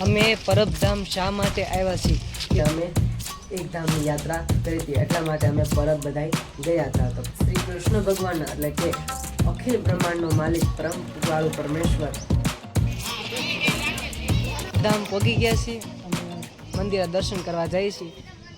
અમે પરબધામ શા માટે આવ્યા છીએ? કે અમે એક ધામની યાત્રા કરી હતી. એટલા માટે અમે પરબ બધાય ગયા હતા. તો શ્રી કૃષ્ણ ભગવાન એટલે કે અખિલ બ્રહ્માંડનો માલિક પરમ વાળું પરમેશ્વર. ધામ પહોંચી ગયા છીએ. અને મંદિરે દર્શન કરવા જઈએ છીએ.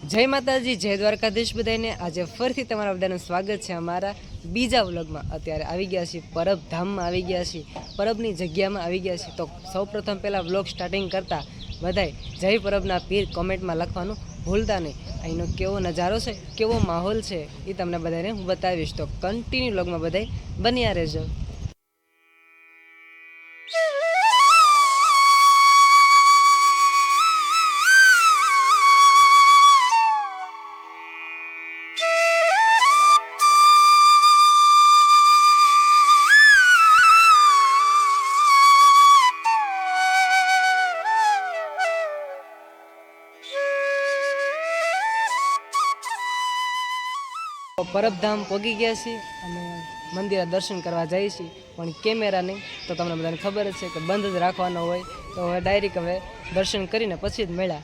જય માતાજી જય દ્વારકાધીશ બધાને આજે ફરીથી તમારા બધાનું સ્વાગત છે અમારા બીજા વ્લોગમાં અત્યારે આવી ગયા છીએ. પરબ ધામમાં આવી ગયા છીએ. પરબની જગ્યામાં આવી ગયા છીએ. તો સૌપ્રથમ પહેલાં વ્લોગ સ્ટાર્ટિંગ કરતાં બધાય જય પરબના પીર કોમેન્ટમાં લખવાનું ભૂલતા નહીં. અહીંનો કેવો નજારો છે, કેવો માહોલ છે એ તમને બધાને હું બતાવીશ. તો કન્ટિન્યુ વ્લોગમાં બધાય બન્યા રહેજો. પરબધામ પહોંચી ગયા છીએ અને મંદિરે દર્શન કરવા જઈએ છીએ. પણ કેમેરા નહીં, તો તમને બધાને ખબર જ છે કે બંધ જ રાખવાનો હોય. તો હવે ડાયરેક્ટ હવે દર્શન કરીને પછી જ મળ્યા.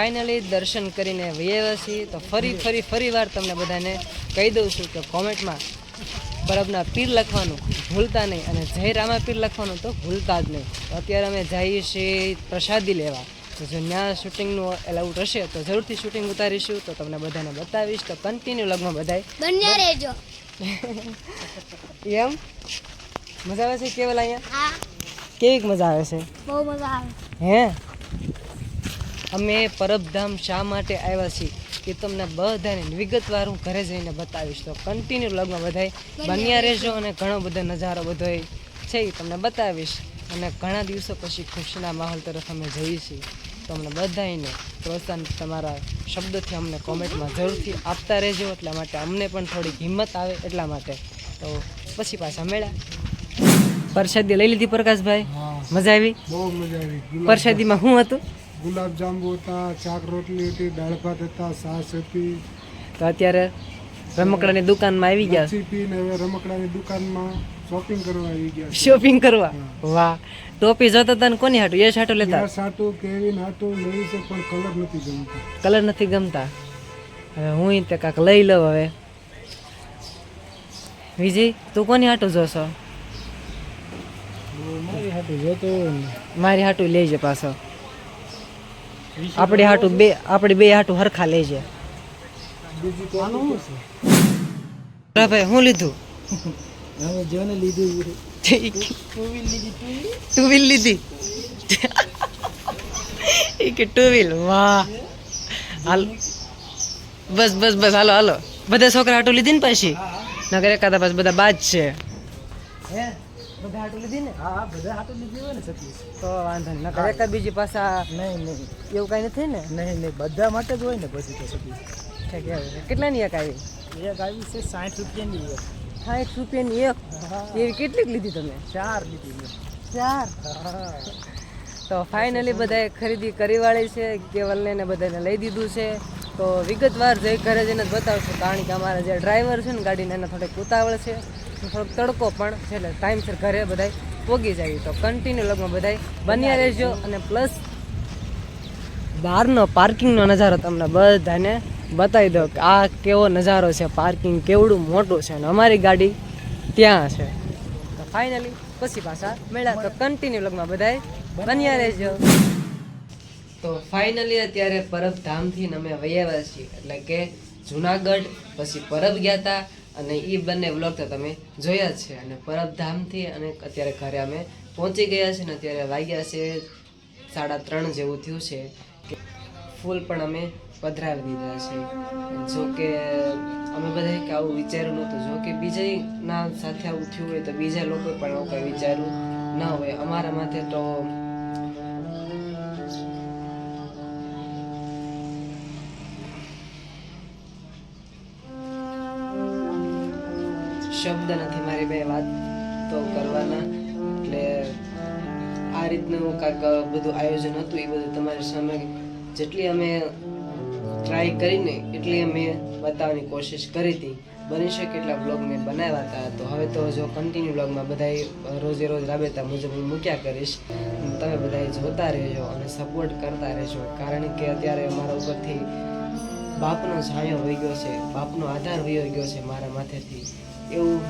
ફાઇનલી દર્શન કરીને વૈયા છીએ. તો ફરી ફરી ફરી વાર તમને બધાને કહી દઉં છું કે કોમેન્ટમાં પરબના પીર લખવાનું ભૂલતા નહીં અને જય રામા પીર લખવાનું તો ભૂલતા જ નહીં. અત્યારે અમે જઈએ છીએ પ્રસાદી લેવા. તો જો ત્યાં શૂટિંગનું એલાઉટ હશે તો જરૂરથી શૂટિંગ ઉતારીશું. તો તમને બધાને બતાવીશ તો કન્ટિન્યુ લગમાં બધાય. બન્યા રહેજો. એમ? મજા આવે છે કેવલ અહીંયા? કેવીક મજા આવે છે? બહુ મજા આવે. હે? અમે પરબધામ શા માટે આવ્યા છીએ એ તમને બધાને વિગતવાર હું ઘરે જઈને બતાવીશ. તો કન્ટિન્યુ લગમાં બધાય બન્યા રહેજો અને ઘણો બધો નજારો બધો છે એ તમને બતાવીશ. અને ઘણા દિવસો પછી ખુશીના માહોલ તરફ અમે જઈએ છીએ. તો અમને બધાને પ્રોત્સાહન તમારા શબ્દોથી અમને કોમેન્ટમાં જરૂરથી આપતા રહેજો. એટલા માટે અમને પણ થોડી હિંમત આવે એટલા માટે. તો પછી પાછા મેળા પ્રસાદી લઈ લીધી પ્રકાશભાઈ. મજા આવી? બહુ મજા આવી. પરસાદીમાં પ્રસાદીમાં શું હતું? ગુલાબ જાંબુ હતા ચાક રોટલી હતી દાળ ભાત હતા સાસ હતી. તો અત્યારે રમકડાની દુકાનમાં આવી ગયા. લસ્સી પીને હવે રમકડાની દુકાનમાં શોપિંગ કરવા આવી ગયા શોપિંગ કરવા? વાહ. ટોપી જોતા તને કોની હાટું? યશ હાટું લેતા? યશ હાટું કેવિન હાટું લેવી છે પણ કલર નથી ગમતા. કલર નથી ગમતા. હવે હું તે કાંક લઈ લઉં હવે. વિજય તું કોની હાટું જોશો? મારી હાટું જોતો મારી હાટું લેજે પાછો. આપણી હાટું બે આપણી બે હાટું હરખા લેજે ભાઈ હું લીધું? ટુ વ્હીલ લીધી એ કે ટુ વ્હીલ વાહ. હાલ. બસ બસ બસ હાલો હાલો. બધા છોકરા હાટું લીધી ને પછી? નગર એકાદા બસ બધા બાજ છે. હે? બધા હાટું લીધી ને? હા બધા હાટું લીધી હોય ને સતીશ. તો વાંધો નહીં ખરેખર બીજી પાછા નહીં નહીં. એવું કાંઈ નથી ને? નહીં નહીં બધા માટે જ હોય ને પછી તો સતીશ. કેટલાની એક આવી? એક આવી છે સાઠ રૂપિયાની એક. સાઠ રૂપિયાની એક? એવી કેટલીક લીધી તમે? ચાર લીધી. ચાર? તો ફાઇનલી બધાએ ખરીદી કરી વાળી છે કેવલને ને બધાને લઈ દીધું છે. તો વિગતવાર જઈ ઘરે જઈને જ બતાવશું કારણ કે અમારા જે ડ્રાઈવર છે ને ગાડીને એને થોડીક ઉતાવળ છે. થોડોક તડકો પણ છે એટલે ટાઈમસર ઘરે બધાય પોગી જાય તો કન્ટિન્યુ લગમાં બધાય બન્યા રહેજો અને પ્લસ બહારનો પાર્કિંગનો નજારો તમને બધાને બતાવી દો કે આ કેવો નજારો છે. પાર્કિંગ કેવડું મોટું છે અને અમારી ગાડી ત્યાં છે. તો ફાઇનલી પછી પાછા મળ્યા. તો કન્ટિન્યુ લગમાં બધાય બન્યા રહેજો. તો ફાઇનલી અત્યારે પરબ ધામથી અમે વૈયાવા છીએ. એટલે કે જુનાગઢ, પછી પરબ ગયા હતા. અને એ બંને વ્લોગ તો તમે જોયા છે. અને પરબધામથી અને અત્યારે ઘરે અમે પહોંચી ગયા છે ને અત્યારે વાગ્યા છે સાડા ત્રણ જેવું થયું છે કે ફૂલ પણ અમે પધરાવી દીધા છે. જો કે અમે બધા કે આવું વિચાર્યું નહોતું. જો કે બીજાના સાથે આવું થયું હોય તો બીજા લોકો પણ આવું કંઈ વિચાર્યું ન હોય. અમારા માથે તો શબ્દ નથી મારી બે વાત તો કરવાના. એટલે આ રીતનું કાંઈક બધું આયોજન હતું, એ બધું તમારી સામે જેટલી અમે ટ્રાય કરીને એટલી અમે બતાવવાની કોશિશ કરી હતી. બની શકે એટલા બ્લોગ મેં બનાવ્યા હતા. તો હવે તો જો કન્ટિન્યુ બ્લોગમાં બધા રોજે રોજ રાબેતા મુજબ હું મૂક્યા કરીશ. તમે બધા જોતા રહેજો અને સપોર્ટ કરતા રહેજો. કારણ કે અત્યારે મારા ઉપરથી બાપનો છાંયો વહી ગયો છે. બાપનો આધાર વહી ગયો છે મારા માથેથી. એવું.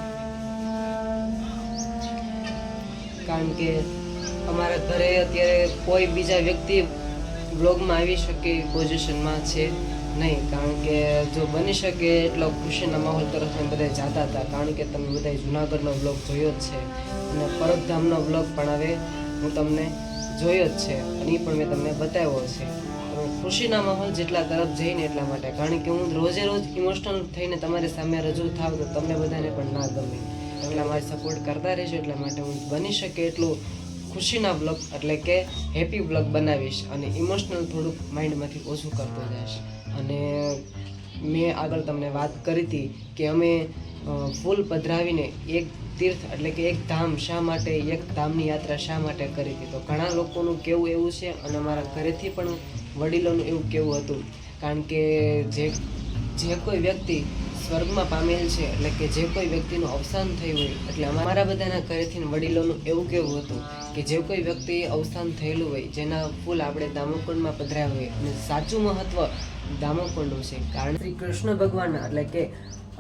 કારણ કે અમારા ઘરે અત્યારે કોઈ બીજા વ્યક્તિ બ્લોગમાં આવી શકે પોઝિશનમાં છે નહીં. કારણ કે જો બની શકે એટલો ખુશીના માહોલ તરફ અમે બધા જતા હતા. કારણ કે તમે બધા જુનાગઢનો બ્લોગ જોયો જ છે. અને પરબધામનો બ્લોગ પણ હવે હું તમને જોયો જ છે. અને એ પણ મેં તમને બતાવ્યો છે ખુશીના માહોલ જેટલા તરફ જઈને એટલા માટે. કારણ કે હું રોજે રોજ ઇમોશનલ થઈને તમારી સામે રજૂ થાવ તો તમને બધાને પણ ના ગમે. એટલા મારે સપોર્ટ કરતા રહેજો, એટલા માટે હું બની શકે એટલું ખુશીના બ્લોગ એટલે કે હેપી બ્લોગ બનાવીશ અને ઇમોશનલ થોડુંક માઇન્ડમાંથી ઓછું કરતો જઈશ. અને મેં આગળ તમને વાત કરી હતી કે અમે ફૂલ પધરાવીને એક તીર્થ એટલે કે એક ધામ શા માટે, એક ધામની યાત્રા શા માટે કરી હતી. તો ઘણા લોકોનું કેવું એવું છે અને અમારા ઘરેથી પણ વડીલોનું એવું કેવું હતું? કારણ કે જે જે કોઈ વ્યક્તિ સ્વર્ગમાં પામેલ છે, એટલે કે જે કોઈ વ્યક્તિનું અવસાન થયું હોય, એટલે અમારા બધાના ઘરેથી વડીલોનું એવું કેવું હતું કે જે કોઈ વ્યક્તિ અવસાન થયેલું હોય, જેના ફૂલ આપણે દામોકુંડમાં પધરાયા હોય, અને સાચું મહત્વ દામોકુંડનું છે. કારણ શ્રી કૃષ્ણ ભગવાનના, એટલે કે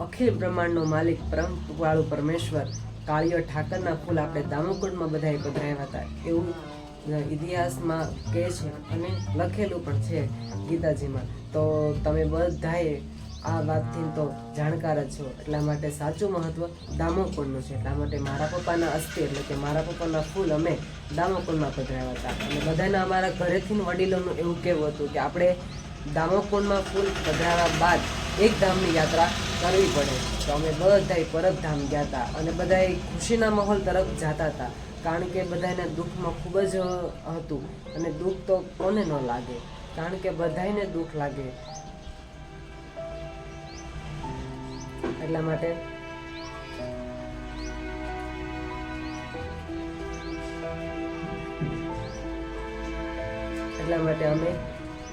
અખિલ બ્રહ્માંડનો માલિક પરમ વાળું પરમેશ્વર, કાળીઓ ઠાકરના ફૂલ આપણે દામોકુંડમાં બધાએ પધરાવ્યા હતા. એવું ઇતિહાસમાં કહે છે અને લખેલું પણ છે ગીતાજીમાં. તો તમે બધાએ આ વાતથી તો જાણકાર જ છો. એટલા માટે સાચું મહત્વ દામોકુંડનું છે. એટલા માટે મારા પપ્પાના અસ્થિ એટલે કે મારા પપ્પાના ફૂલ અમે દામોકુંડમાં પધરાવ્યા હતા. અને બધાના અમારા ઘરેથી વડીલોનું એવું કહેવું હતું કે આપણે દામોકુંડમાં ફૂલ પધરાવ્યા બાદ એક ધામની યાત્રા કરવી પડે. તો અમે બધાએ પરત ધામ ગયા હતા અને બધાએ ખુશીના માહોલ તરફ જતા હતા. કારણ કે બધાને દુઃખમાં ખૂબ જ હતું. અને દુઃખ તો કોને ન લાગે, કારણ કે બધાયને દુઃખ લાગે. એટલા માટે એટલા માટે અમે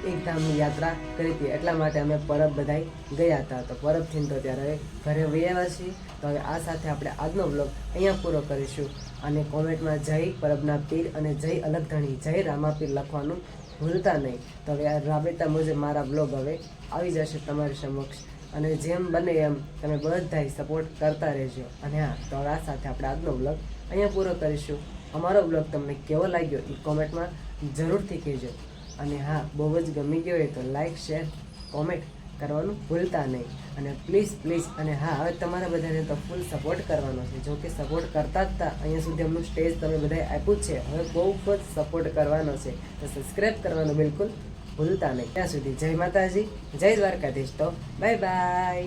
એક ધામની યાત્રા કરી હતી. એટલા માટે અમે પરબ બધાય ગયા હતા. તો પરબથી તો ત્યારે ઘરે વૈયા છીએ. તો હવે આ સાથે આપણે આજનો બ્લોગ અહીંયા પૂરો કરીશું. અને કોમેન્ટમાં જય પરબના પીર અને જય અલગધણી, જય રામાપીર લખવાનું ભૂલતા નહીં. તો હવે રાબેતા મુજબ મારા બ્લોગ હવે આવી જશે તમારી સમક્ષ. અને જેમ બને એમ તમે બધા સપોર્ટ કરતા રહેજો. અને હા, તો આ સાથે આપણે આજનો બ્લોગ અહીંયા પૂરો કરીશું. અમારો બ્લોગ તમને કેવો લાગ્યો એ કોમેન્ટમાં જરૂરથી કહેજો. અને હા, બહુ જ ગમી ગયો હોય તો લાઈક શેર કોમેન્ટ કરવાનું ભૂલતા નહીં. અને પ્લીઝ પ્લીઝ અને હા, હવે તમારા બધાને તો ફૂલ સપોર્ટ કરવાનો છે. જો કે સપોર્ટ કરતા જ અહીંયા સુધી અમનું સ્ટેજ તમે બધાએ આપ્યું છે. હવે બહુ જ સપોર્ટ કરવાનો છે. તો સબસ્ક્રાઈબ કરવાનું બિલકુલ ભૂલતા નહીં. ત્યાં સુધી જય માતાજી, જય દ્વારકાધીશ તો બાય બાય